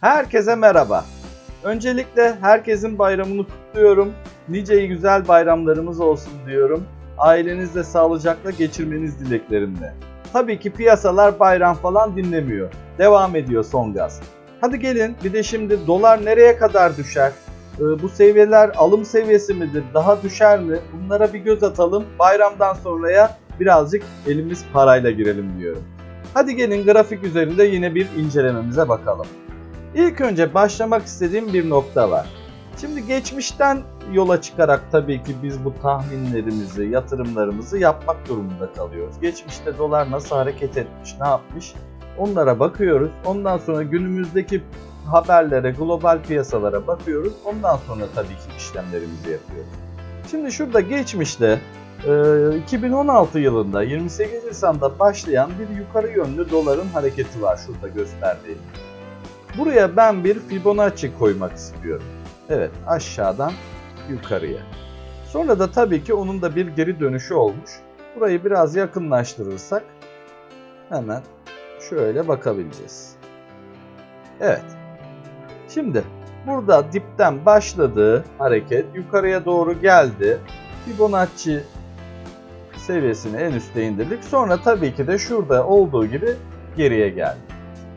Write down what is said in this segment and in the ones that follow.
Herkese merhaba. Öncelikle herkesin bayramını kutluyorum. Nice güzel bayramlarımız olsun diyorum. Ailenizle sağlıcakla geçirmeniz dileklerimle. Tabii ki piyasalar bayram falan dinlemiyor. Devam ediyor son gaz. Hadi gelin bir de şimdi dolar nereye kadar düşer? Ee, Bu seviyeler alım seviyesi midir? Daha düşer mi? Bunlara bir göz atalım. Bayramdan sonraya birazcık elimiz parayla girelim diyorum. Hadi gelin grafik üzerinde yine bir incelememize bakalım. İlk önce başlamak istediğim bir nokta var. Şimdi geçmişten yola çıkarak tabii ki biz bu tahminlerimizi, yatırımlarımızı yapmak durumunda kalıyoruz. Geçmişte dolar nasıl hareket etmiş, ne yapmış onlara bakıyoruz. Ondan sonra günümüzdeki haberlere, global piyasalara bakıyoruz. Ondan sonra tabii ki işlemlerimizi yapıyoruz. Şimdi şurada geçmişte e, 2016 yılında 28 Nisan'da başlayan bir yukarı yönlü doların hareketi var şurada gösterdiğim. Buraya ben bir Fibonacci koymak istiyorum. Evet aşağıdan yukarıya. Sonra da tabii ki onun da bir geri dönüşü olmuş. Burayı biraz yakınlaştırırsak hemen şöyle bakabileceğiz. Evet. Şimdi burada dipten başladığı hareket yukarıya doğru geldi. Fibonacci seviyesini en üste indirdik. Sonra tabii ki de şurada olduğu gibi geriye geldi.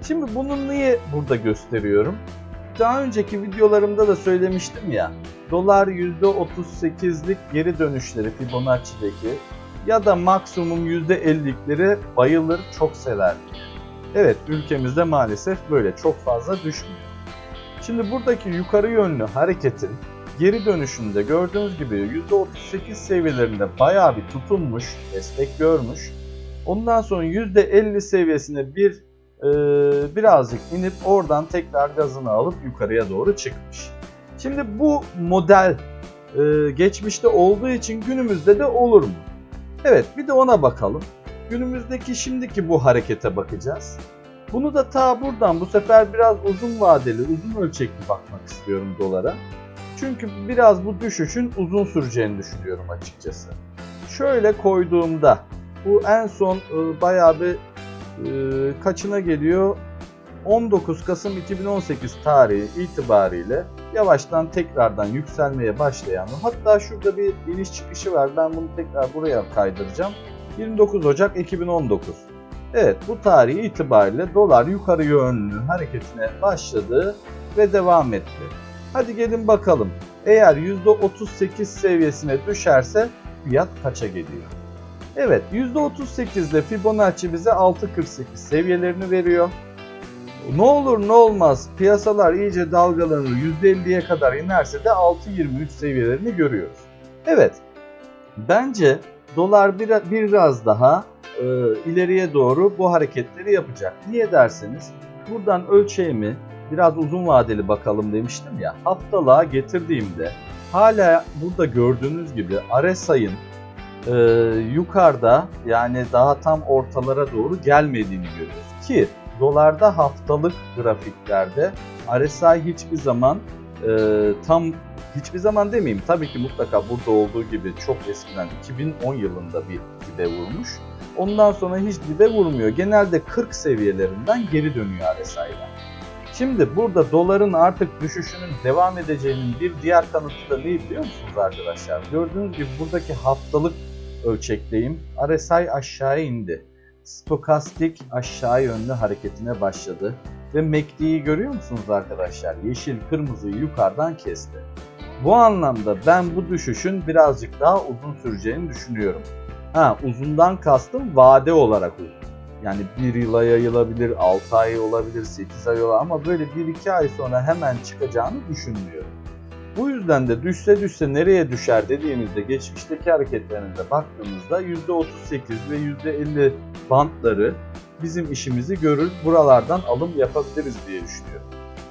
Şimdi bunu niye burada gösteriyorum? Daha önceki videolarımda da söylemiştim ya. Dolar %38'lik geri dönüşleri Fibonacci'deki ya da maksimum %50'likleri bayılır, çok sever. Evet, ülkemizde maalesef böyle çok fazla düşmüyor. Şimdi buradaki yukarı yönlü hareketin geri dönüşünde gördüğünüz gibi %38 seviyelerinde bayağı bir tutunmuş, destek görmüş. Ondan sonra %50 seviyesine bir e, birazcık inip oradan tekrar gazını alıp yukarıya doğru çıkmış. Şimdi bu model e, geçmişte olduğu için günümüzde de olur mu? Evet bir de ona bakalım. Günümüzdeki şimdiki bu harekete bakacağız. Bunu da ta buradan bu sefer biraz uzun vadeli, uzun ölçekli bakmak istiyorum dolara. Çünkü biraz bu düşüşün uzun süreceğini düşünüyorum açıkçası. Şöyle koyduğumda bu en son e, bayağı bir kaçına geliyor? 19 Kasım 2018 tarihi itibariyle yavaştan tekrardan yükselmeye başlayan hatta şurada bir iniş çıkışı var ben bunu tekrar buraya kaydıracağım 29 Ocak 2019 Evet bu tarihi itibariyle dolar yukarı yönlü hareketine başladı ve devam etti. Hadi gelin bakalım eğer %38 seviyesine düşerse fiyat kaça geliyor? Evet %38'de Fibonacci bize 6.48 seviyelerini veriyor. Ne olur ne olmaz piyasalar iyice dalgalanır %50'ye kadar inerse de 6.23 seviyelerini görüyoruz. Evet bence dolar bir, biraz daha e, ileriye doğru bu hareketleri yapacak. Niye derseniz buradan ölçeğimi biraz uzun vadeli bakalım demiştim ya haftalığa getirdiğimde hala burada gördüğünüz gibi RSI'ın e, yukarıda yani daha tam ortalara doğru gelmediğini görüyoruz. Ki dolarda haftalık grafiklerde RSI hiçbir zaman e, tam hiçbir zaman demeyeyim tabii ki mutlaka burada olduğu gibi çok eskiden 2010 yılında bir dibe vurmuş. Ondan sonra hiç dibe vurmuyor. Genelde 40 seviyelerinden geri dönüyor RSI'ler. Şimdi burada doların artık düşüşünün devam edeceğinin bir diğer kanıtı da ne biliyor musunuz arkadaşlar? Gördüğünüz gibi buradaki haftalık ölçekteyim. RSI aşağı indi. Stokastik aşağı yönlü hareketine başladı. Ve MACD'yi görüyor musunuz arkadaşlar? Yeşil kırmızıyı yukarıdan kesti. Bu anlamda ben bu düşüşün birazcık daha uzun süreceğini düşünüyorum. Ha uzundan kastım vade olarak uzun. Yani bir yıla yayılabilir, 6 ay olabilir, 8 ay olabilir ama böyle 1-2 ay sonra hemen çıkacağını düşünmüyorum. Bu yüzden de düşse düşse nereye düşer dediğinizde geçmişteki hareketlerinize baktığımızda %38 ve %50 bantları bizim işimizi görür. Buralardan alım yapabiliriz diye düşünüyorum.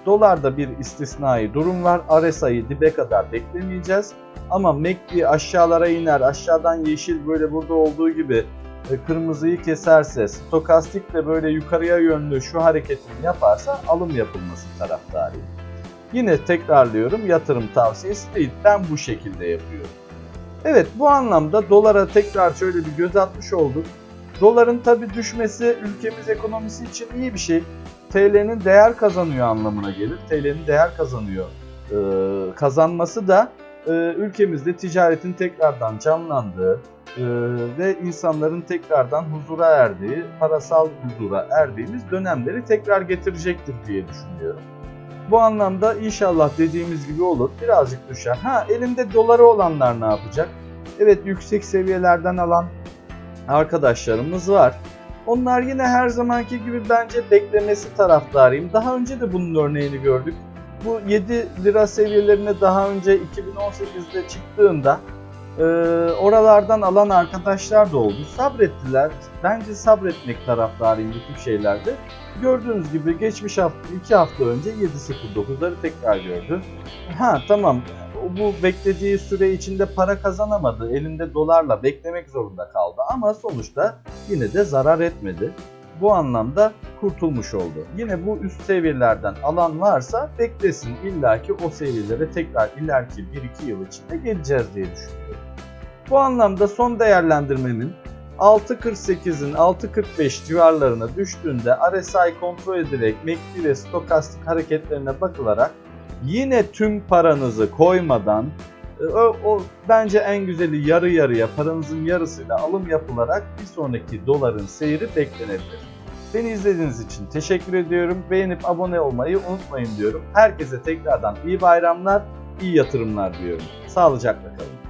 Dolarda bir istisnai durum var. RSI'yi dibe kadar beklemeyeceğiz. Ama MACD aşağılara iner. Aşağıdan yeşil böyle burada olduğu gibi e, kırmızıyı keserse, stokastik de böyle yukarıya yönlü şu hareketini yaparsa alım yapılması taraftarıyım. Yine tekrarlıyorum yatırım tavsiyesi değil. Ben bu şekilde yapıyorum. Evet bu anlamda dolara tekrar şöyle bir göz atmış olduk. Doların tabi düşmesi ülkemiz ekonomisi için iyi bir şey. TL'nin değer kazanıyor anlamına gelir. TL'nin değer kazanıyor. Ee, kazanması da e, ülkemizde ticaretin tekrardan canlandığı e, ve insanların tekrardan huzura erdiği, parasal huzura erdiğimiz dönemleri tekrar getirecektir diye düşünüyorum. Bu anlamda inşallah dediğimiz gibi olur. Birazcık düşer. Ha elinde doları olanlar ne yapacak? Evet yüksek seviyelerden alan arkadaşlarımız var. Onlar yine her zamanki gibi bence beklemesi taraftarıyım. Daha önce de bunun örneğini gördük. Bu 7 lira seviyelerine daha önce 2018'de çıktığında e, oralardan alan arkadaşlar da oldu. Sabrettiler. Bence sabretmek taraftarıyım tip şeylerde. Gördüğünüz gibi geçmiş hafta 2 hafta önce 7.09'ları tekrar gördü. Ha tamam bu beklediği süre içinde para kazanamadı. Elinde dolarla beklemek zorunda kaldı ama sonuçta yine de zarar etmedi. Bu anlamda kurtulmuş oldu. Yine bu üst seviyelerden alan varsa beklesin. İlla ki o seviyelere tekrar ileriki 1-2 yıl içinde geleceğiz diye düşünüyorum. Bu anlamda son değerlendirmenin 6.48'in 6.45 civarlarına düştüğünde RSI kontrol edilerek MACD ve stokastik hareketlerine bakılarak yine tüm paranızı koymadan e, o, o bence en güzeli yarı yarıya paranızın yarısıyla alım yapılarak bir sonraki doların seyri beklenebilir. Beni izlediğiniz için teşekkür ediyorum. Beğenip abone olmayı unutmayın diyorum. Herkese tekrardan iyi bayramlar, iyi yatırımlar diyorum. Sağlıcakla kalın.